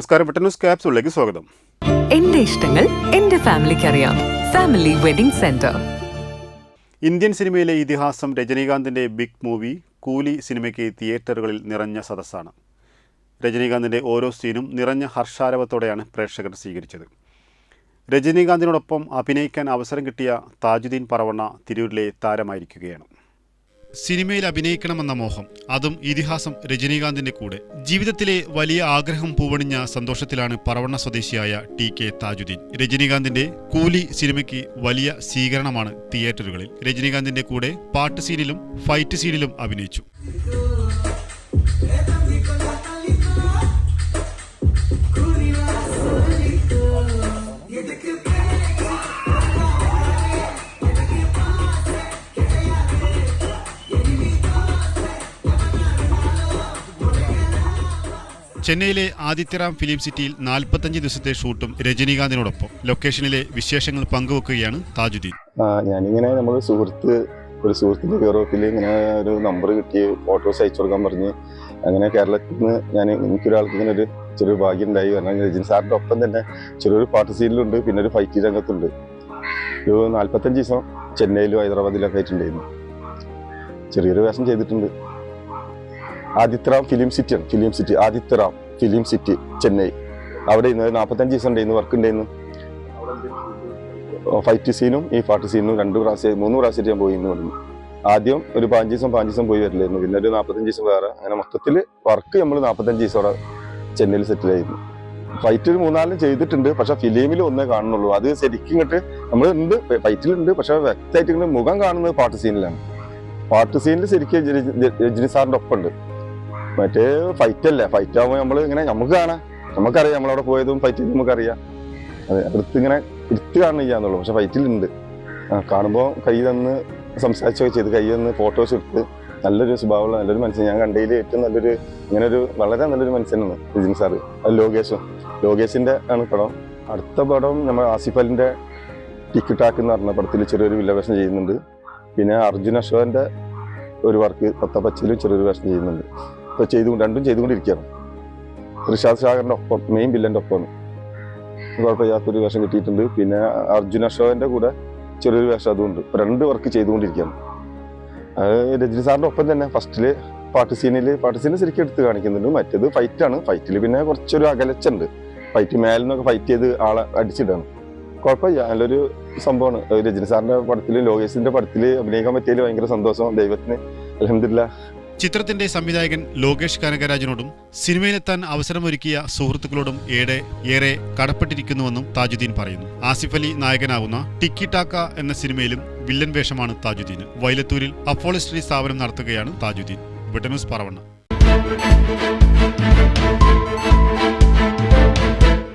നമസ്കാരം പെട്ടെന്ന് ന്യൂസ് സ്വാഗതം. എന്റെ ഇഷ്ടങ്ങൾ എന്റെ ഫാമിലിക്ക് അറിയാം. ഫാമിലി വെഡിംഗ് സെന്റർ ഇന്ത്യൻ സിനിമയിലെ ഇതിഹാസം രജനീകാന്തിന്റെ ബിഗ് മൂവി കൂലി സിനിമയ്ക്ക് തിയേറ്ററുകളിൽ നിറഞ്ഞ സദസ്സാണ്. രജനീകാന്തിന്റെ ഓരോ സീനും നിറഞ്ഞ ഹർഷാരവത്തോടെയാണ് പ്രേക്ഷകർ സ്വീകരിച്ചത്. രജനീകാന്തിനോടൊപ്പം അഭിനയിക്കാൻ അവസരം കിട്ടിയ താജുദ്ദീൻ പറവണ്ണ തിരൂരിലെ താരമായിരിക്കുകയാണ്. സിനിമയിൽ അഭിനയിക്കണമെന്ന മോഹം അതും ഇതിഹാസം രജനീകാന്തിന്റെ കൂടെ. ജീവിതത്തിലെ വലിയ ആഗ്രഹം പൂവണിഞ്ഞ സന്തോഷത്തിലാണ് പറവണ്ണ സ്വദേശിയായ ടി കെ താജുദ്ദീൻ. രജനീകാന്തിന്റെ കൂലി സിനിമയ്ക്ക് വലിയ സ്വീകരണമാണ് തിയേറ്ററുകളിൽ. രജനീകാന്തിന്റെ കൂടെ പാട്ട് സീനിലും ഫൈറ്റ് സീനിലും അഭിനയിച്ചു. ചെന്നൈയിലെ ആദിത്യറാം ഫിലിം സിറ്റിയിൽ നാൽപ്പത്തഞ്ച് ദിവസത്തെ ഷൂട്ടും രജനീകാന്തിനോടൊപ്പം ലൊക്കേഷനിലെ വിശേഷങ്ങൾ പങ്കുവെക്കുകയാണ് താജുദ്ദീൻ. ഞാനിങ്ങനെ നമ്മുടെ സുഹൃത്ത് ഒരു സുഹൃത്തിന്റെ കെയറോഫിൽ ഇങ്ങനെ ഒരു നമ്പർ കിട്ടി ഫോട്ടോസ് അയച്ചു കൊടുക്കാൻ പറഞ്ഞ് അങ്ങനെ കേരളത്തിൽ നിന്ന് ഞാൻ എനിക്കൊരാൾക്ക് ഇങ്ങനെ ഒരു ചെറിയൊരു ഭാഗ്യം ഉണ്ടായി. കാരണം രജനി സാറിന്റെ ഒപ്പം തന്നെ ചെറിയൊരു പാട്ട് സീനിലുണ്ട് പിന്നെ ഒരു ഫൈറ്റ് രംഗത്തുണ്ട്. ഒരു നാൽപ്പത്തഞ്ച് ദിവസം ചെന്നൈയിലും ഹൈദരാബാദിലൊക്കെ ആയിട്ടുണ്ടായിരുന്നു. ചെറിയൊരു വേഷം ചെയ്തിട്ടുണ്ട്. ആദിത്യറാം ഫിലിം സിറ്റിയാണ് film city Adityaram film city Chennai. അവിടെ ഇന്ന് നാൽപ്പത്തഞ്ച് ദിവസം ഉണ്ടായിരുന്നു വർക്ക് ഉണ്ടായിരുന്നു ഫൈറ്റ് സീനും ഈ പാട്ട് സീനും രണ്ട് പ്രാവശ്യം മൂന്ന് പ്രാവശ്യമായിട്ട് ഞാൻ പോയി എന്ന് പറഞ്ഞു ആദ്യം ഒരു പതിനഞ്ച് ദിവസം പതിനഞ്ച് ദിവസം പോയി വരില്ലായിരുന്നു. പിന്നെ ഒരു നാൽപ്പത്തഞ്ച് ദിവസം വേറെ. അങ്ങനെ മൊത്തത്തിൽ വർക്ക് നമ്മൾ നാൽപ്പത്തഞ്ച് ദിവസം അവിടെ ചെന്നൈയിൽ സെറ്റിലായിരുന്നു ഫൈറ്റ് ഒരു മൂന്നാലും ചെയ്തിട്ടുണ്ട്. പക്ഷെ ഫിലിമിൽ ഒന്നേ കാണുന്നുള്ളൂ. അത് ശരിക്കും ഇങ്ങോട്ട് നമ്മൾ ഉണ്ട് ഫൈറ്റിലുണ്ട് പക്ഷെ വ്യക്തമായിട്ട് ഇങ്ങനെ മുഖം കാണുന്നത് പാട്ട് സീനിലാണ് പാട്ട് സീനിൽ ശരിക്കും രജ- രജ- രജനി സാറിന്റെ ഒപ്പം ഉണ്ട് മറ്റേ ഫൈറ്റ് അല്ലേ? ഫൈറ്റ് ആകുമ്പോൾ നമ്മൾ ഇങ്ങനെ നമുക്ക് കാണാം. നമുക്കറിയാം നമ്മളവിടെ പോയതും ഫൈറ്റ് ചെയ്ത് നമുക്കറിയാം. അതെ അടുത്ത് ഇങ്ങനെ എടുത്ത് കാണുന്നില്ലാന്നുള്ളൂ പക്ഷെ ഫൈറ്റിലുണ്ട് കാണുമ്പോൾ കൈ തന്ന് സംസാരിച്ചൊക്കെ ചെയ്ത് കൈ തന്ന് ഫോട്ടോസ് എടുത്ത് നല്ലൊരു സ്വഭാവമുള്ള നല്ലൊരു മനുഷ്യൻ. ഞാൻ കണ്ടതിൽ ഏറ്റവും നല്ലൊരു ഇങ്ങനെ ഒരു വളരെ നല്ലൊരു മനുഷ്യനാണ് രജനി സാറ്. അത് ലോകേഷും. ലോകേഷിന്റെ ആണ് പടം. അടുത്ത പടം നമ്മൾ ആസിഫ് അലിന്റെ ടിക്ക് ടാക്ക് എന്ന് പറഞ്ഞ പടത്തിൽ ചെറിയൊരു വില്ല വേഷം ചെയ്യുന്നുണ്ട്. പിന്നെ അർജുൻ അശോകന്റെ ഒരു വർക്ക് തത്തപ്പച്ചയിലും ചെറിയൊരു വേഷം ചെയ്യുന്നുണ്ട്. ഇപ്പൊ ചെയ്തു രണ്ടും ചെയ്തുകൊണ്ടിരിക്കുകയാണ്. ഋഷാദ് ഷാഗറിന്റെ ഒപ്പം മെയിൻ വില്ലന്റെ ഒപ്പം കുഴപ്പമില്ലാത്തൊരു വേഷം കിട്ടിയിട്ടുണ്ട്. പിന്നെ അർജുൻ അശോകന്റെ കൂടെ ചെറിയൊരു വേഷം അതുണ്ട്. രണ്ട് വർക്ക് ചെയ്തുകൊണ്ടിരിക്കുകയാണ്. അത് രജനി സാറിന്റെ ഒപ്പം തന്നെ. ഫസ്റ്റിൽ പാട്ട് സീനിൽ പാട്ട് സീനിൽ ശരിക്കും എടുത്ത് കാണിക്കുന്നുണ്ട്. മറ്റേത് ഫൈറ്റ് ആണ്. ഫൈറ്റിൽ പിന്നെ കുറച്ചൊരു അകലച്ചുണ്ട്. ഫൈറ്റ് മേലിൽ നിന്നൊക്കെ ഫൈറ്റ് ചെയ്ത് ആളെ അടിച്ചിട്ടാണ് കുഴപ്പമില്ല. നല്ലൊരു സംഭവമാണ്. രജനി സാറിന്റെ പടത്തിൽ ലോകേഷിന്റെ പടത്തിൽ അഭിനയിക്കാൻ പറ്റിയതിൽ ഭയങ്കര സന്തോഷം. ദൈവത്തിന് അലഹമില്ല ചിത്രത്തിന്റെ സംവിധായകൻ ലോകേഷ് കനകരാജിനോടും സിനിമയിലെത്താൻ അവസരമൊരുക്കിയ സുഹൃത്തുക്കളോടും ഏറെ ഏറെ കടപ്പെട്ടിരിക്കുന്നുവെന്നും താജുദ്ദീൻ പറയുന്നു. ആസിഫ് അലി നായകനാകുന്ന ടിക്കി ടാക്ക എന്ന സിനിമയിലും വില്ലൻ വേഷമാണ് താജുദ്ദീന്. വൈലത്തൂരിൽ അപ്പോളിസ്ട്രി സ്ഥാപനം നടത്തുകയാണ് താജുദ്ദീൻ. ബ്രിട്ടനസ് പറവണ്ണ.